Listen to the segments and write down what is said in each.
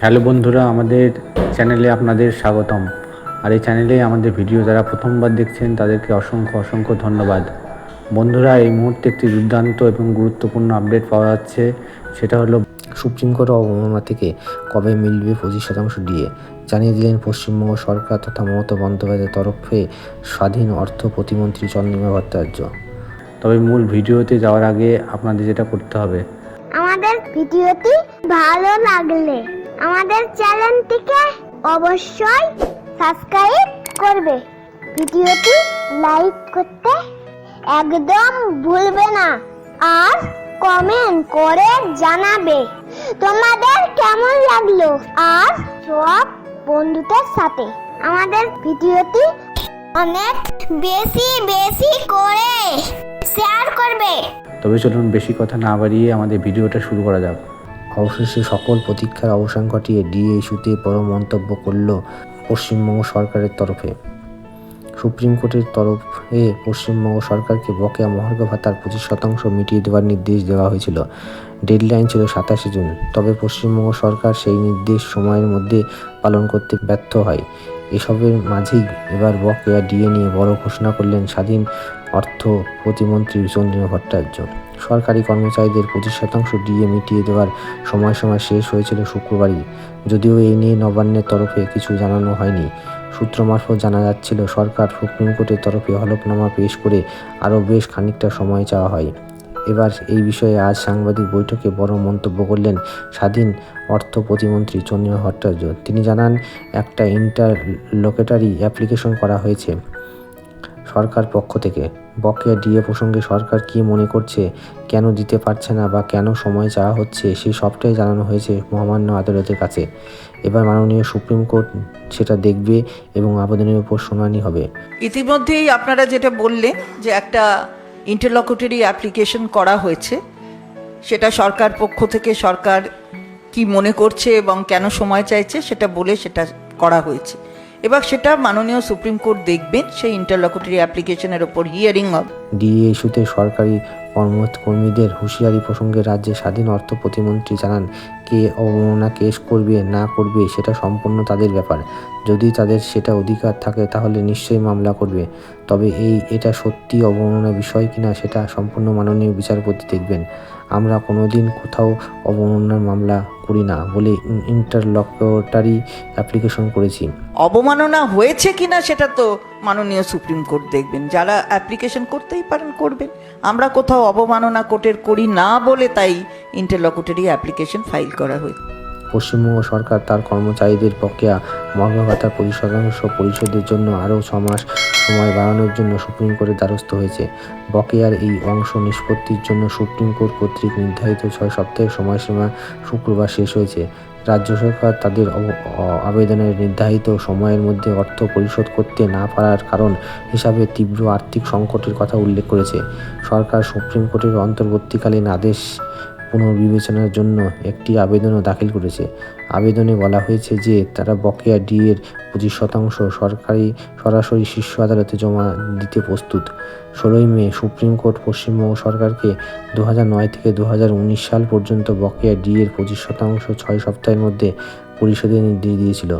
Hello বন্ধুরা, আমাদের চ্যানেলে আপনাদের স্বাগতম। আর এই চ্যানেলে আমাদের ভিডিও যারা প্রথমবার দেখছেন, তাদেরকে অসংখ্য অসংখ্য ধন্যবাদ। বন্ধুরা, এই মুহূর্তে একটি দুর্দান্ত এবং গুরুত্বপূর্ণ আপডেট পাওয়া যাচ্ছে। সেটা হলো সুপ্রিম কোর্ট অবমাননা থেকে কবে মিলবে পঁচিশ শতাংশ ডিএ? জানিয়ে দিলেন পশ্চিমবঙ্গ সরকার তথা মমতা বন্দ্যোপাধ্যায়ের তরফে স্বাধীন অর্থ প্রতিমন্ত্রী চন্দ্রিমা ভট্টাচার্য। তবে মূল ভিডিওতে যাওয়ার আগে আপনাদের যেটা করতে হবে। আমাদের ভিডিওটি ভালো লাগলে আমাদের চ্যানেলটিকে অবশ্যই সাবস্ক্রাইব করবে। ভিডিওটি লাইক করতে একদম ভুলবে না আর কমেন্ট করে জানাবে। তোমাদের কেমন লাগল? আর সব বন্ধুদের সাথে। আমাদের ভিডিওটি অনেক বেশি বেশি করে শেয়ার করবে। তবে চলুন বেশি কথা না বাড়িয়ে আমাদের ভিডিওটা শুরু করা যাক। অবশেষে সকল প্রতীক্ষার অবসান ঘটিয়ে ডিএ ইস্যুতে বড় মন্তব্য করল পশ্চিমবঙ্গ সরকারের তরফে। সুপ্রিম কোর্টের তরফে পশ্চিমবঙ্গ সরকারকে বকেয়া মহার্ঘ ভাতার পঁচিশ শতাংশ মিটিয়ে দেওয়ার নির্দেশ দেওয়া হয়েছিল। ডেডলাইন ছিল সাতাশে জুন। তবে পশ্চিমবঙ্গ সরকার সেই নির্দেশ সময়ের মধ্যে পালন করতে ব্যর্থ হয়। এসবের মাঝেই এবার বকেয়া ডিএ নিয়ে বড় ঘোষণা করলেন স্বাধীন অর্থ প্রতিমন্ত্রী চন্দ্রিমা ভট্টাচার্য। সরকারি কর্মচারীদের পঁচিশ শতাংশ ডিএ মিটিয়ে দেওয়ার সময়সীমা শেষ হয়েছিল শুক্রবারই। যদিও এই নিয়ে নবান্নের তরফে কিছু জানানো হয়নি। সূত্র মারফত জানা যাচ্ছিল, সরকার সুপ্রিম কোর্টের তরফে হলফনামা পেশ করে আরও বেশ খানিকটা সময় চাওয়া হয়। এবার এই বিষয়ে আজ সাংবাদিক বৈঠকে বড় মন্তব্য করলেন স্বাধীন অর্থ প্রতিমন্ত্রী চন্দ্রিমা ভট্টাচার্য। তিনি জানান, একটা ইন্টারলোকেটারি অ্যাপ্লিকেশন করা হয়েছে সরকার পক্ষ থেকে। বকেয়া ডিএ প্রসঙ্গে সরকার কি মনে করছে, কেন দিতে পারছে না বা কেন সময় চাওয়া হচ্ছে, সেই সবটাই জানানো হয়েছে মহামান্য আদালতের কাছে। এবার মাননীয় সুপ্রিম কোর্ট সেটা দেখবে এবং আবেদনের উপর শুনানি হবে। ইতিমধ্যেই আপনারা যেটা বললেন যে একটা ইন্টারলকুটারি অ্যাপ্লিকেশন করা হয়েছে। সেটা সরকার পক্ষ থেকে সরকার কি মনে করছে এবং কেন সময় চাইছে সেটা বলে সেটা করা হয়েছে। এবার সেটা মাননীয় সুপ্রিম কোর্ট দেখবেন সেই ইন্টারলকুটারি অ্যাপ্লিকেশনের ওপর হিয়ারিং হবে। ডিএ ইস্যুতে সরকারি কর্মকর্মীদের হুঁশিয়ারি প্রসঙ্গে রাজ্যে স্বাধীন অর্থ প্রতিমন্ত্রী জানান, কে অবমাননা কেস করবে, না করবে, সেটা সম্পূর্ণ তাদের ব্যাপার। যদি তাদের সেটা অধিকার থাকে, তাহলে নিশ্চয়ই মামলা করবে। তবে এই, এটা সত্যি অবমাননা বিষয় কিনা, সেটা সম্পূর্ণ মাননীয় বিচারপতি দেখবেন। আমরা কোনোদিন কোথাও অবমাননার মামলা করি না বলে ইন্টারলকটারি অ্যাপ্লিকেশন করেছি। অবমাননা হয়েছে কিনা সেটা তো মাননীয় সুপ্রিম কোর্ট দেখবেন। যারা অ্যাপ্লিকেশন করতেই পারেন, করবেন। আমরা কোথাও অবমাননা কোর্টের করি না বলে তাই ইন্টারলকুটারি অ্যাপ্লিকেশন ফাইল করা হয়েছে। পশ্চিমবঙ্গ সরকার তার কর্মচারীদের বকেয়া পঁচিশ শতাংশ পরিশোধের জন্য আরও ছ মাস সময় বাড়ানোর জন্য সুপ্রিম কোর্টের দ্বারস্থ হয়েছে। বকেয়ার এই অংশ নিষ্পত্তির জন্য সুপ্রিম কোর্ট কর্তৃক নির্ধারিত ছয় সপ্তাহের সময়সীমা শুক্রবার শেষ হয়েছে। রাজ্য সরকার তাদের আবেদনের নির্ধারিত সময়ের মধ্যে অর্থ পরিশোধ করতে না পারার কারণ হিসাবে তীব্র আর্থিক সংকটের কথা উল্লেখ করেছে। সরকার সুপ্রিম কোর্টের অন্তর্বর্তীকালীন আদেশ পুনর্বিবেচনার জন্য একটি আবেদনও দাখিল করেছে। আবেদনে বলা হয়েছে যে তারা বকেয়া ডি এর পঁচিশ শতাংশ সরকারি সরাসরি শীর্ষ আদালতে জমা দিতে প্রস্তুত। ষোলোই মে সুপ্রিম কোর্ট পশ্চিমবঙ্গ সরকারকে দু নয় থেকে দু হাজার উনিশ সাল পর্যন্ত বকেয়া ডি এর পঁচিশ শতাংশ ছয় সপ্তাহের মধ্যে পরিশোধের নির্দেশ দিয়েছিল।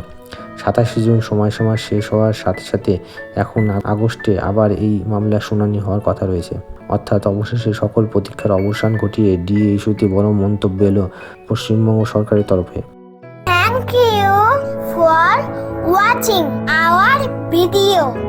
সাতাশে জুন সময়সীমা শেষ হওয়ার সাথে সাথে এখন আগস্টে আবার এই মামলার শুনানি হওয়ার কথা রয়েছে। অর্থাৎ অবশেষে সকল প্রতীক্ষার অবসান ঘটিয়ে ডিএ ইস্যুতে বড় মন্তব্য এলো পশ্চিমবঙ্গ সরকারের তরফে thank you for watching our video.